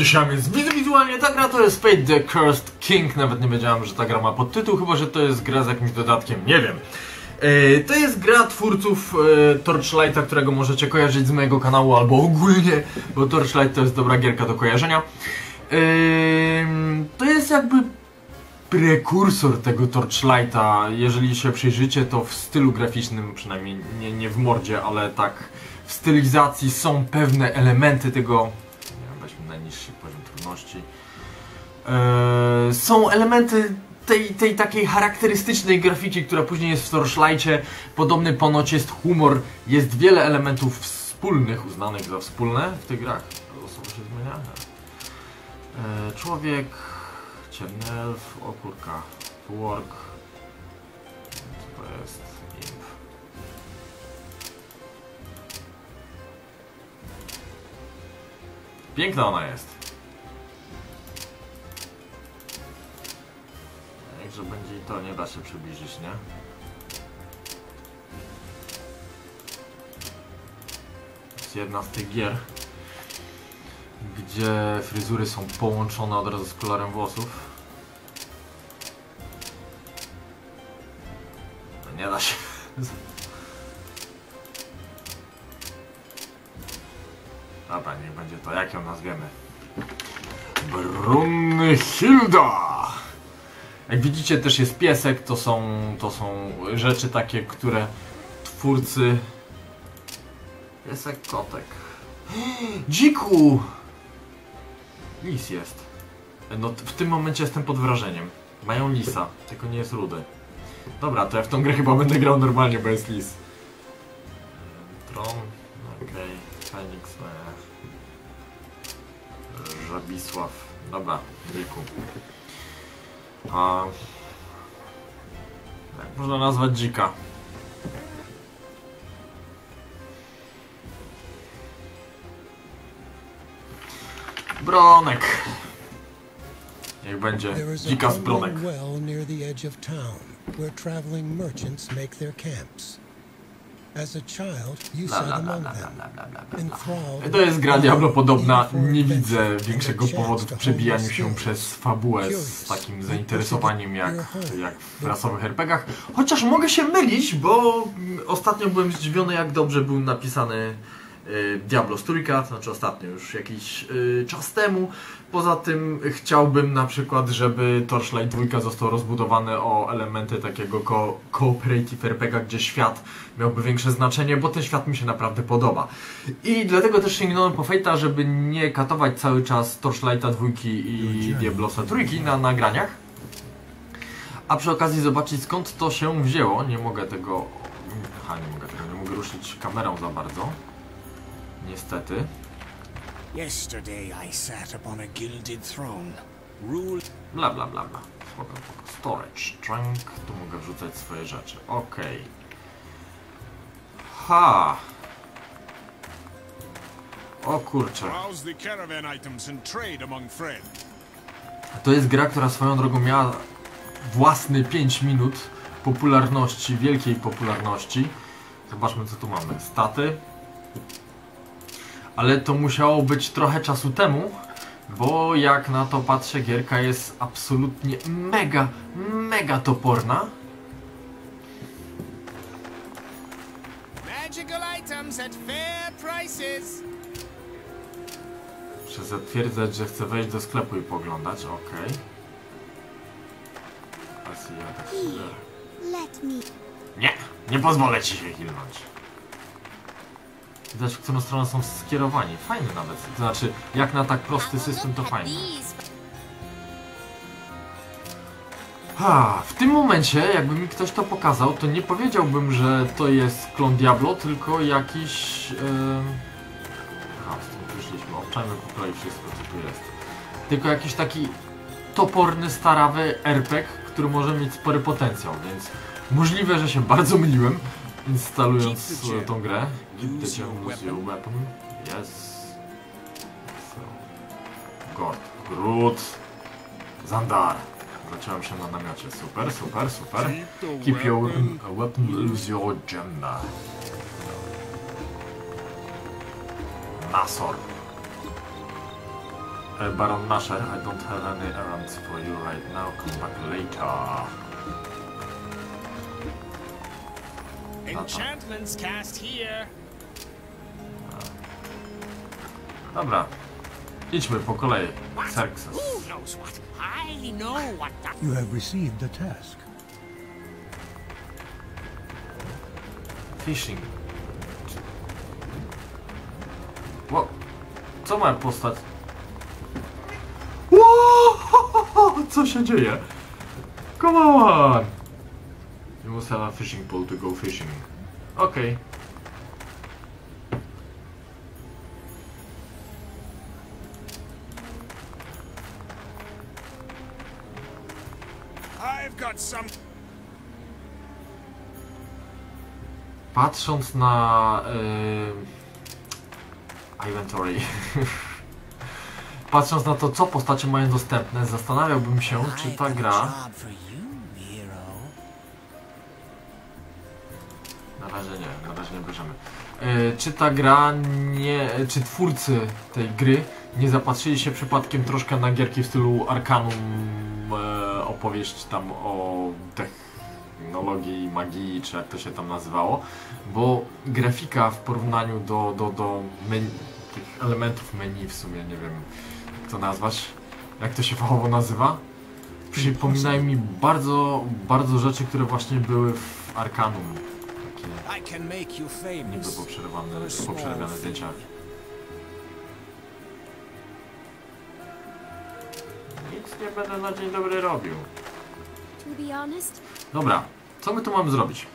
dzisiaj jest wizualnie ta gra to jest Fate the Cursed King. Nawet nie wiedziałem, że ta gra ma podtytuł, chyba że to jest gra z jakimś dodatkiem, nie wiem. E, To jest gra twórców e, Torchlighta, którego możecie kojarzyć z mojego kanału albo ogólnie, bo Torchlight to jest dobra gierka do kojarzenia. Ym, To jest jakby prekursor tego Torchlighta. Jeżeli się przyjrzycie, to w stylu graficznym, przynajmniej nie, nie w mordzie, ale tak w stylizacji są pewne elementy tego. Eee, są elementy tej, tej takiej charakterystycznej grafiki, która później jest w Torchlightie. Podobny ponoć jest humor. Jest wiele elementów wspólnych, uznanych za wspólne w tych grach. Osoba się zmienia. Eee, człowiek, ciemny elf, o kurka, work. To jest? Imp. Piękna ona jest. Jakże będzie i to, nie da się przybliżyć, nie? Jest jedna z tych gier, gdzie fryzury są połączone od razu z kolorem włosów. No nie da się. Dobra, niech będzie to. Jak ją nazwiemy? Brunhilda! Jak widzicie też jest piesek, to są, to są rzeczy takie, które twórcy... Piesek, kotek. Dziku! Lis jest. No w tym momencie jestem pod wrażeniem. Mają lisa, tylko nie jest rudy. Dobra, to ja w tą grę chyba będę grał normalnie, bo jest lis. Tron, okej, Fenix, e, Żabisław. Dobra, dziku. A... Jak można nazwać dzika? Bronek. Niech będzie dzika z bronek. well near the edge of town where traveling merchants make their camps. As a child, you Bla, bla, bla, bla, To jest gra Diablo podobna. waiting for Nie widzę większego powodu w przebijaniu się przez fabułę z takim zainteresowaniem jak, jak w rasowych RPGach. Chociaż mogę się mylić, bo mm, ostatnio byłem zdziwiony jak dobrze był napisany Diablo z trójka, to znaczy ostatnio już jakiś y, czas temu. Poza tym chciałbym na przykład, żeby Torchlight 2 został rozbudowany o elementy takiego ko cooperative RPG, gdzie świat miałby większe znaczenie, bo ten świat mi się naprawdę podoba. I dlatego też sięgnąłem po Fate'a, żeby nie katować cały czas Torchlighta 2 i Diablosa 3 na nagraniach. A przy okazji zobaczyć skąd to się wzięło. Nie mogę tego... Aha, nie mogę tego, nie mogę ruszyć kamerą za bardzo. Niestety. Yesterday I sat upon a gilded throne, rule Bla bla bla bla. Spoko, spoko. Storage, trunk, tu mogę wrzucać swoje rzeczy. Okej. Ha! O kurczę. To jest gra, która swoją drogą miała własny 5 minut popularności, wielkiej popularności. Zobaczmy co tu mamy. Staty. Ale to musiało być trochę czasu temu, bo jak na to patrzę, gierka jest absolutnie mega, mega toporna. Muszę zatwierdzać, że chcę wejść do sklepu i poglądać, okej. Okay. tak. Let me. Nie, nie pozwolę ci się hilnąć. Widać, w którą stronę są skierowani. Fajny nawet. To znaczy, jak na tak prosty system, to fajny. Ha, w tym momencie, jakby mi ktoś to pokazał, to nie powiedziałbym, że to jest klon Diablo, tylko jakiś... Yy... Aha, stąd wyszliśmy. Obczajmy po kolei wszystko, co tu jest. Tylko jakiś taki toporny, starawy RPG, który może mieć spory potencjał, więc możliwe, że się bardzo myliłem, instalując tą grę. Keep the gem, use your weapon. Yes. So. God. Groot. Zandar. Zacząłem się na namiocie. Super, super, super. Keep your weapon lose your gem. Nasor. E, Baron Nasher, I don't have any errands for you right now, come back later. Enchantments cast here. Dobra, idźmy po kolei. Xerxes. Who knows what? I know what the You have received the task. Fishing. Ło, co ma postać? Ło, co się dzieje? Come on! You must have a fishing pole to go fishing. Okej. I've got some. Patrząc na yy, inventory. Patrząc na to, co postacie mają dostępne, zastanawiałbym się, czy ta gra. Razie nie, nie bierzemy. Yy, czy ta gra nie. Czy twórcy tej gry nie zapatrzyli się przypadkiem troszkę na gierki w stylu Arcanum, e, opowieść tam o technologii, magii, czy jak to się tam nazywało, bo grafika w porównaniu do, do, do menu, tych elementów menu w sumie, nie wiem jak to nazwać, jak to się fachowo nazywa, przypominają mi bardzo, bardzo rzeczy, które właśnie były w Arcanum. I can make you niby famous. poprzerywane, for a small poprzerywane fee. zdjęcia. Nic nie będę na dzień dobry robił. Dobra, co my tu mamy zrobić?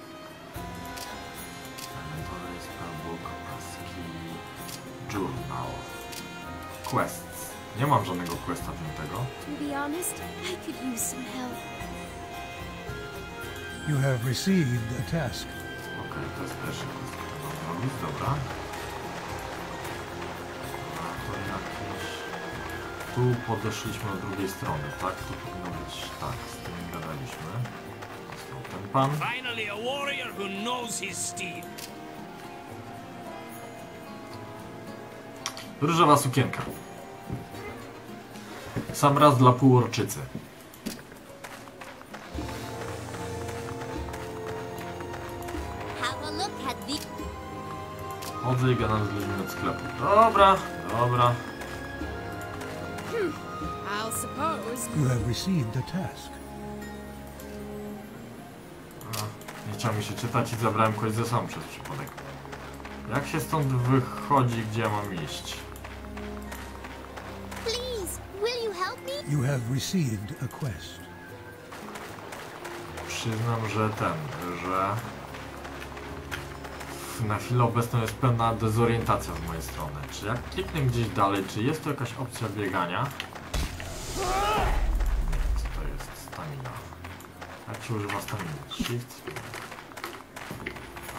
Journal, quests. Nie mam żadnego questa wziętego. You have received a task. Okej, to jest mam zrobić, dobra. A to jakieś... Tu podeszliśmy od drugiej strony, tak? To powinno być tak, z tym gadaliśmy. Został ten pan. Finally, a warrior who knows his steel. Różowa sukienka. Sam raz dla półorczycy. Chodzę i gadam z ludźmi od sklepu. Dobra, dobra. I'll suppose. You have received a task. Nie chciał mi się czytać i zabrałem kogoś ze sobą przez przypadek. Jak się stąd wychodzi, gdzie mam iść? Please, will you help me? You have received a quest. Przyznam, że ten, że na chwilę obecną jest pełna dezorientacja z mojej strony. Czy jak kliknę gdzieś dalej, czy jest tu jakaś opcja biegania? Nie, co to jest? Stamina. Jak się używa staminy? Shift?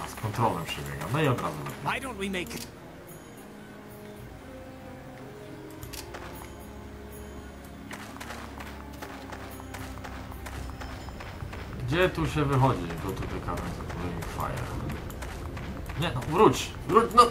A, z kontrolem się biega. No i od razu lepiej. Gdzie tu się wychodzi? The current flaming fire. Nie, no wróć! Wróć, no!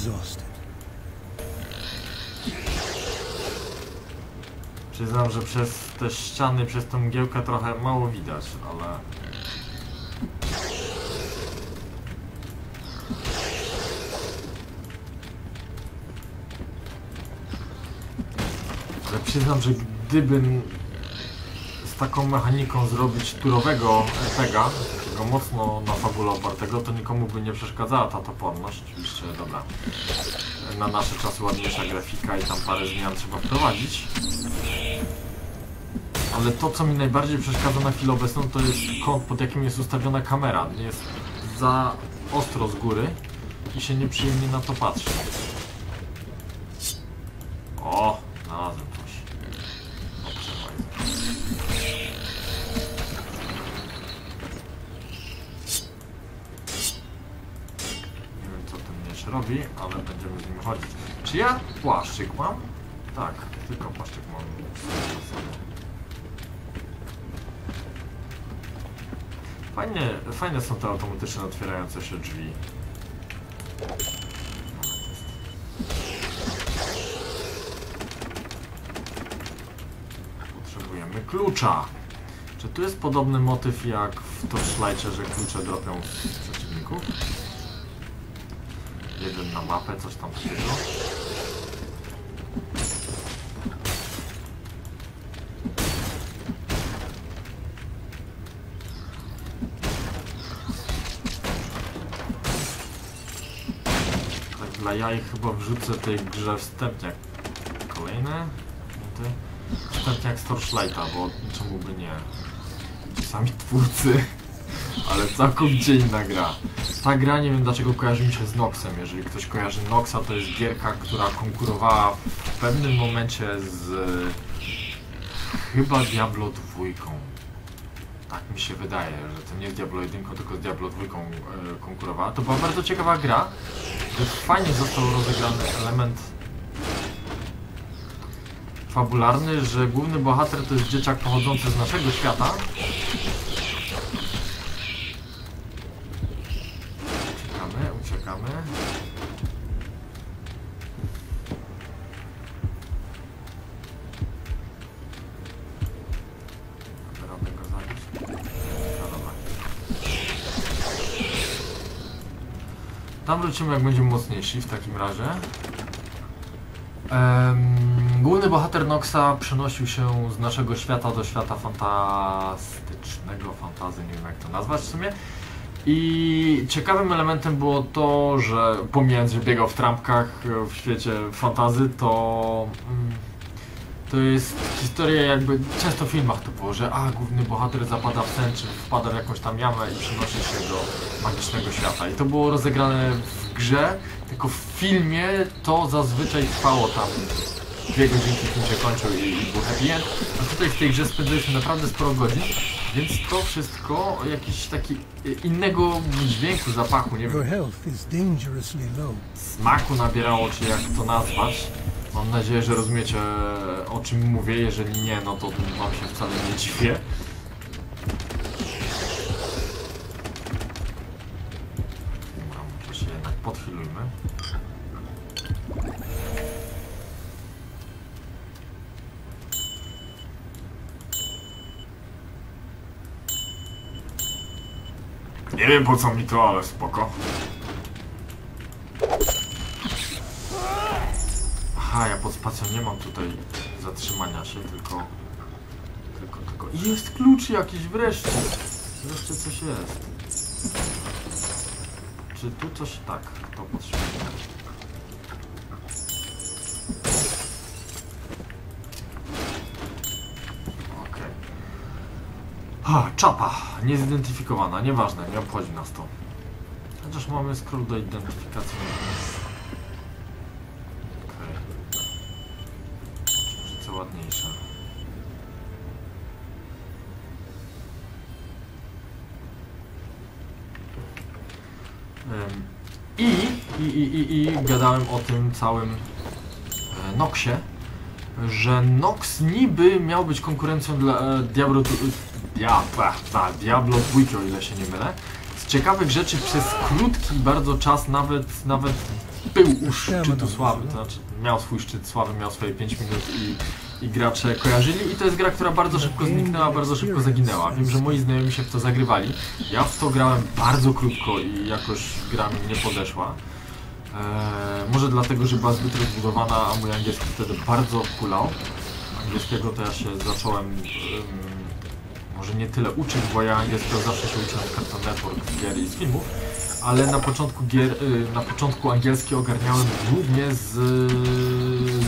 Exhausted. Przyznam, że przez te ściany, przez tą mgiełkę trochę mało widać, ale... Ale przyznam, że gdybym z taką mechaniką zrobić turowego RPGa, takiego mocno na fabule opartego, to nikomu by nie przeszkadzała ta toporność. Oczywiście, dobra. Na nasze czasy ładniejsza grafika i tam parę zmian trzeba wprowadzić. Ale to, co mi najbardziej przeszkadza na chwilę obecną, to jest kąt, pod jakim jest ustawiona kamera. Jest za ostro z góry i się nieprzyjemnie na to patrzy. Robi, ale będziemy z nim chodzić. Czy ja płaszczyk mam? Tak, tylko płaszczyk mam. Fajnie, fajne są te automatyczne otwierające się drzwi. Potrzebujemy klucza. Czy tu jest podobny motyw jak w Torchlightie, że klucze dropią z przeciwników? Jeden na mapę, coś tam takiego. Tak dla jaj chyba wrzucę tej grze wstępniak. Kolejne? Wstępniak z Torchlighta, bo czemu by nie? Sami twórcy, ale całkowicie inna gra. Ta gra nie wiem dlaczego kojarzy mi się z Noxem. Jeżeli ktoś kojarzy Noxa, to jest gierka, która konkurowała w pewnym momencie z chyba Diablo 2. Tak mi się wydaje, że to nie z Diablo 1, tylko z Diablo 2 e, konkurowała. To była bardzo ciekawa gra, fajnie został rozegrany element fabularny, że główny bohater to jest dzieciak pochodzący z naszego świata. Zabić. No. Tam wrócimy jak będziemy mocniejsi w takim razie. Główny bohater Noxa przenosił się z naszego świata do świata fantastycznego, fantazy, nie wiem jak to nazwać w sumie. I ciekawym elementem było to, że pomijając, że biegał w trampkach w świecie fantazy, to mm, to jest historia jakby, często w filmach to było, że a, główny bohater zapada w sen, czy wpada w jakąś tam jamę i przenosi się do magicznego świata. I to było rozegrane w grze, tylko w filmie to zazwyczaj trwało tam dwie godzinki, film się kończył i, i był happy end. A tutaj w tej grze spędziliśmy naprawdę sporo godzin, więc to wszystko jakiś taki e, innego dźwięku, zapachu, nie wiem, smaku nabierało, czy jak to nazwać. Mam nadzieję, że rozumiecie o czym mówię. Jeżeli nie, no to wam się wcale nie dziwię. Nie wiem po co mi to, ale spoko. Aha, ja pod spacją nie mam tutaj zatrzymania się, tylko... Tylko, tylko... Jest klucz jakiś wreszcie! Wreszcie coś jest. Czy tu coś... Tak, to potrzebuje. Okej. Ha, czapa! Niezidentyfikowana, nieważne, nie obchodzi nas to. Chociaż mamy scroll do identyfikacji. Okej. Księżyce ładniejsze. I, i, i, i, i gadałem o tym całym e, Noxie, że Nox niby miał być konkurencją dla e, Diabla, ta, Diablo 2, o ile się nie mylę. Z ciekawych rzeczy przez krótki bardzo czas nawet, nawet był u szczytu sławy, to znaczy miał swój szczyt sławy, miał swoje 5 minut i, i gracze kojarzyli i to jest gra, która bardzo szybko zniknęła, bardzo szybko zaginęła. Wiem, że moi znajomi się w to zagrywali. Ja w to grałem bardzo krótko i jakoś gra mi nie podeszła. Eee, może dlatego, że była zbyt rozbudowana, a mój angielski wtedy bardzo kulał. Angielskiego to ja się zacząłem em, może nie tyle uczyć, bo ja angielskiego zawsze się uczyłem z Cartoon Network, gier i z filmów, ale na początku gier, y, na początku angielski ogarniałem głównie z,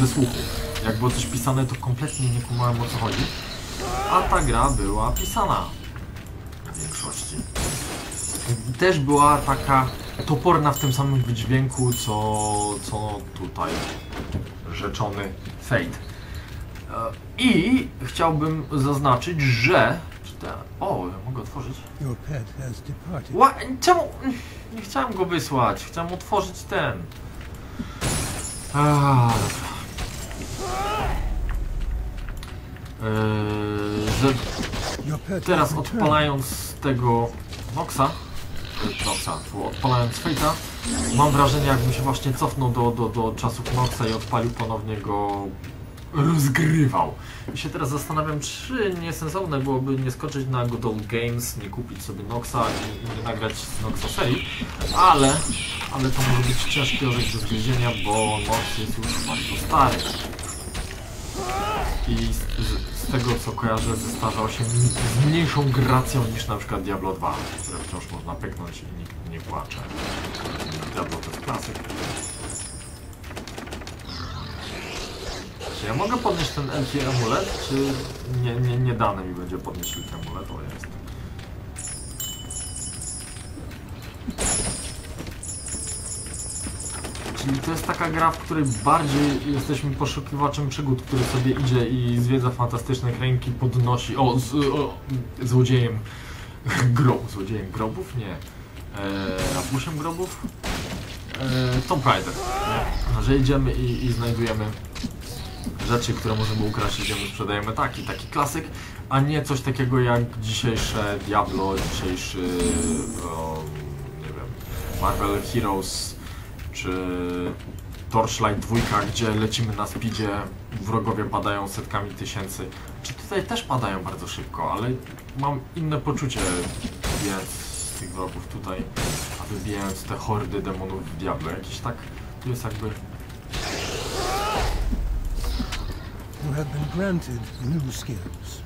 ze słuchu. Jak było coś pisane, to kompletnie nie kumałem o co chodzi. A ta gra była pisana w większości. Też była taka toporna w tym samym wydźwięku, co, co tutaj rzeczony Fate. E, I chciałbym zaznaczyć, że, O, mogę otworzyć. Your pet has departed. Ła, czemu? Nie chciałem go wysłać, chciałem otworzyć ten. A. Eee, teraz odpalając tego Noxa, Noxa, odpalając Fate'a, mam wrażenie jakbym się właśnie cofnął do, do, do czasów Noxa i odpalił ponownie go rozgrywał. I się teraz zastanawiam, czy niesensowne byłoby nie skoczyć na Good Games, nie kupić sobie Noxa i, nie nagrać z Noxa serii, ale, ale to może być ciężki orzech do zgryzienia, bo Nox jest już bardzo stary. I z, z, z tego co kojarzę zestarzał się z mniejszą gracją niż na przykład Diablo 2, które wciąż można pyknąć i nikt nie płacze. Diablo to jest klasyk. Czy ja mogę podnieść ten LT amulet, czy nie, nie, nie dane mi będzie podnieść LT amulet? O jest. Czyli to jest taka gra, w której bardziej jesteśmy poszukiwaczem przygód, który sobie idzie i zwiedza fantastyczne krainki, podnosi... O, z, o złodziejem grob, złodziejem grobów? Nie. Eee, grobów? Eee, Tomb Raider, nie? Że idziemy i, i znajdujemy rzeczy, które możemy ukraść, idziemy, sprzedajemy taki, taki klasyk, a nie coś takiego jak dzisiejsze Diablo, dzisiejszy nie wiem, Marvel Heroes, czy Torchlight 2, gdzie lecimy na speedzie, wrogowie padają setkami tysięcy. Czy tutaj też padają bardzo szybko, ale mam inne poczucie wbijając tych wrogów tutaj, a wybijając te hordy demonów w Diablo. Jakiś tak, tu jest jakby You have been granted new skills.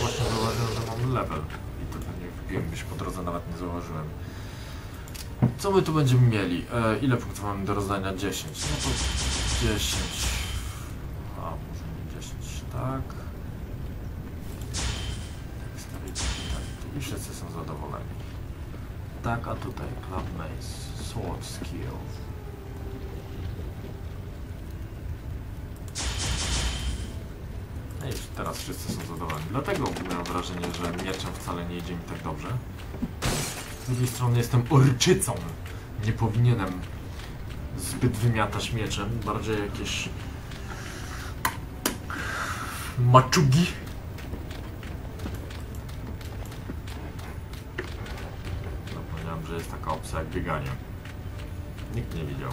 Właśnie zauważyłem, że mam level i to pewnie wbiłem gdzieś po drodze, nawet nie zauważyłem. Co my tu będziemy mieli? E, ile punktów mamy do rozdania? 10. No to 10. A, może nie 10, tak. Dexterity, tak. I wszyscy są zadowoleni. Tak, a tutaj Club Mace, Sword Skill. No i teraz wszyscy są zadowoleni. Dlatego miałem wrażenie, że mieczem wcale nie idzie mi tak dobrze. Z drugiej strony jestem orczycą. Nie powinienem zbyt wymiatać mieczem. Bardziej jakieś maczugi. Zapomniałem, że jest taka opcja jak bieganie. Nikt nie widział.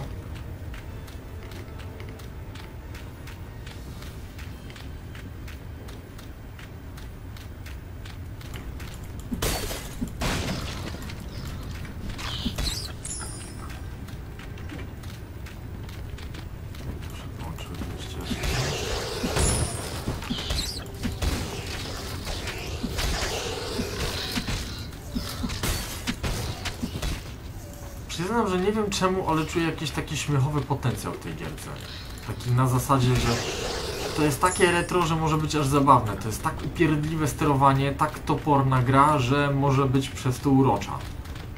Że nie wiem czemu, ale czuję jakiś taki śmiechowy potencjał w tej gierce. Taki na zasadzie, że to jest takie retro, że może być aż zabawne. To jest tak upierdliwe sterowanie, tak toporna gra, że może być przez to urocza.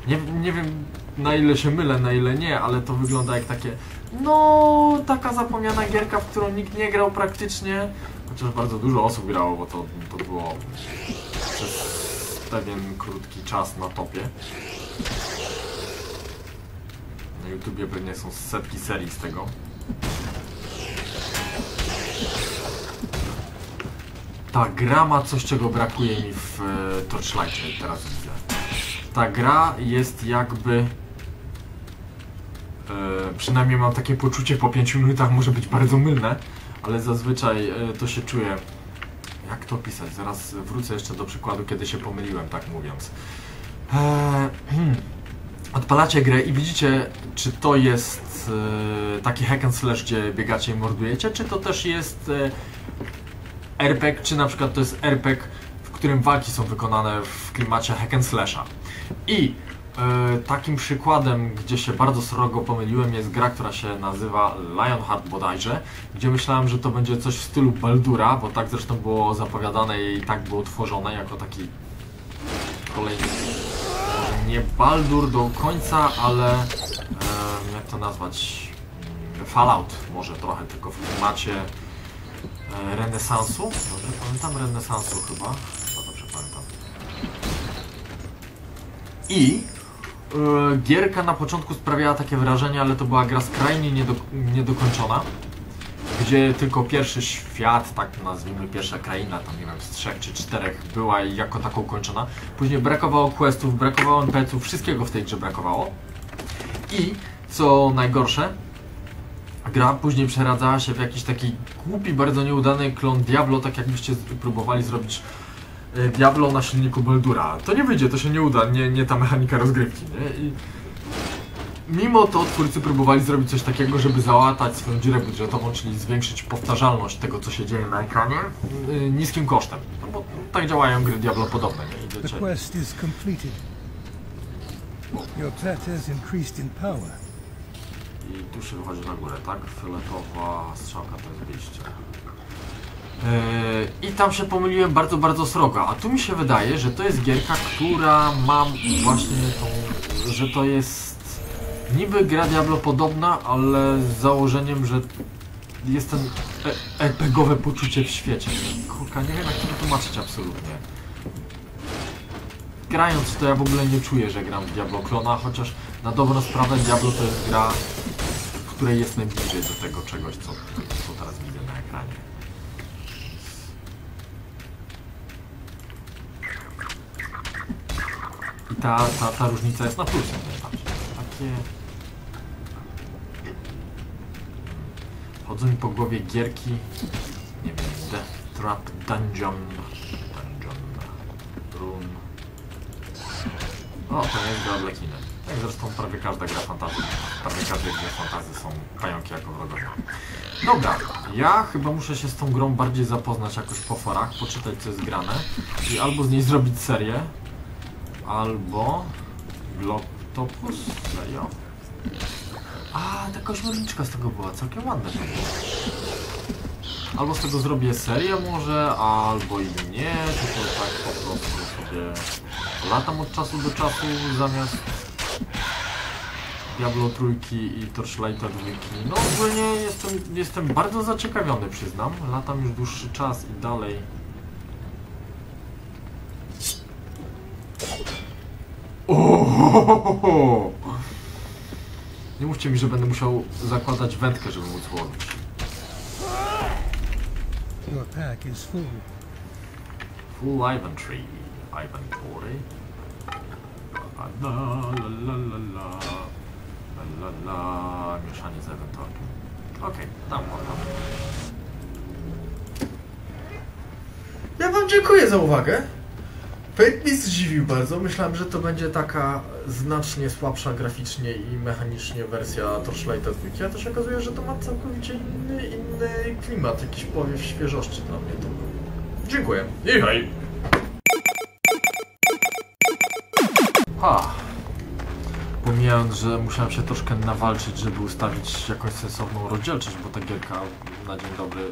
Nie, nie wiem na ile się mylę, na ile nie, ale to wygląda jak takie no, taka zapomniana gierka, w którą nikt nie grał praktycznie. Chociaż bardzo dużo osób grało, bo to, to było przez pewien krótki czas na topie. Na YouTubie pewnie są setki serii z tego. Ta gra ma coś, czego brakuje mi w e, teraz widzę. Ta gra jest jakby... E, przynajmniej mam takie poczucie po 5 minutach, może być bardzo mylne, ale zazwyczaj e, to się czuje. Jak to opisać? Zaraz wrócę jeszcze do przykładu, kiedy się pomyliłem, tak mówiąc. Eee, odpalacie grę i widzicie, czy to jest e, taki hack and slash, gdzie biegacie i mordujecie, czy to też jest e, RPG, czy na przykład to jest RPG, w którym walki są wykonane w klimacie hack and slasha. I e, takim przykładem, gdzie się bardzo srogo pomyliłem, jest gra, która się nazywa Lionheart bodajże, gdzie myślałem, że to będzie coś w stylu Baldura, bo tak zresztą było zapowiadane i tak było tworzone jako taki kolejny nie Baldur do końca, ale em, jak to nazwać? Fallout może trochę, tylko w klimacie e, renesansu. Dobrze pamiętam? Renesansu chyba. Chyba dobrze pamiętam. I e, gierka na początku sprawiała takie wrażenie, ale to była gra skrajnie niedo, niedokończona. Gdzie tylko pierwszy świat, tak nazwijmy, pierwsza kraina, tam nie wiem, z trzech czy czterech była jako taką kończona. Później brakowało questów, brakowało NPC-ów, wszystkiego w tej grze brakowało. I co najgorsze, gra później przeradzała się w jakiś taki głupi, bardzo nieudany klon Diablo, tak jakbyście próbowali zrobić e, Diablo na silniku Baldura. To nie wyjdzie, to się nie uda, nie, nie ta mechanika rozgrywki, nie? I mimo to twórcy próbowali zrobić coś takiego, żeby załatać swoją dziurę budżetową, czyli zwiększyć powtarzalność tego, co się dzieje na ekranie y, niskim kosztem. No bo tak działają gry Diablo podobne, nie? The Idziecie... quest is completed. Your has increased in power. I tu się wychodzi na górę, tak? Fioletowa strzałka to jest wyjście. Yy, I tam się pomyliłem bardzo, bardzo srogo. A tu mi się wydaje, że to jest gierka, która mam właśnie tą, że to jest niby gra Diablo podobna, ale z założeniem, że jest ten e- poczucie w świecie. Kurka, nie wiem jak to wytłumaczyć absolutnie. Grając to ja w ogóle nie czuję, że gram w Diablo klona, chociaż na dobrą sprawę Diablo to jest gra, w której jest najbliżej do tego czegoś, co, co teraz widzę na ekranie. I ta, ta, ta różnica jest na plus. Takie... Chodzą mi po głowie gierki, nie wiem, Death Trap Dungeon, Dungeon, Rune. O, to nie jest gra dla kina. Jak zresztą prawie każda gra fantasy, prawie każdej grze fantasy są pająki jako wrogowie. Dobra, ja chyba muszę się z tą grą bardziej zapoznać jakoś po forach, poczytać co jest grane i albo z niej zrobić serię, albo Globtopus, serio? A, taka ośmiorniczka z tego była, całkiem ładna. Albo z tego zrobię serię może, albo i nie, tylko tak po prostu sobie latam od czasu do czasu zamiast Diablo trójki i Torchlighta dwójki. No ogólnie jestem, jestem bardzo zaciekawiony, przyznam. Latam już dłuższy czas i dalej. Ohohoho! Mówcie mi, że będę musiał zakładać wędkę, żeby móc łowić. Your pack is full. Full inventory. Inventory. La la la la la la. La la la. Mieszanie z inventorkiem. Okej, tam można. Ja wam dziękuję za uwagę. Mi zdziwił bardzo. Myślałem, że to będzie taka znacznie słabsza graficznie i mechanicznie wersja Torchlighta 2, a się okazuje, że to ma całkowicie inny, inny klimat, jakiś powiew świeżości dla mnie to był. Dziękuję. I hej! Ha. Pomijając, że musiałem się troszkę nawalczyć, żeby ustawić jakąś sensowną rozdzielczość, bo ta gierka na dzień dobry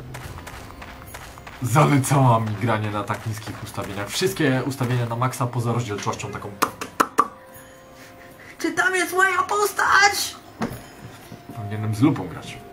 zalecała mi granie na tak niskich ustawieniach. Wszystkie ustawienia na maksa poza rozdzielczością taką... Czy tam jest moja postać? Powinienem z lupą grać.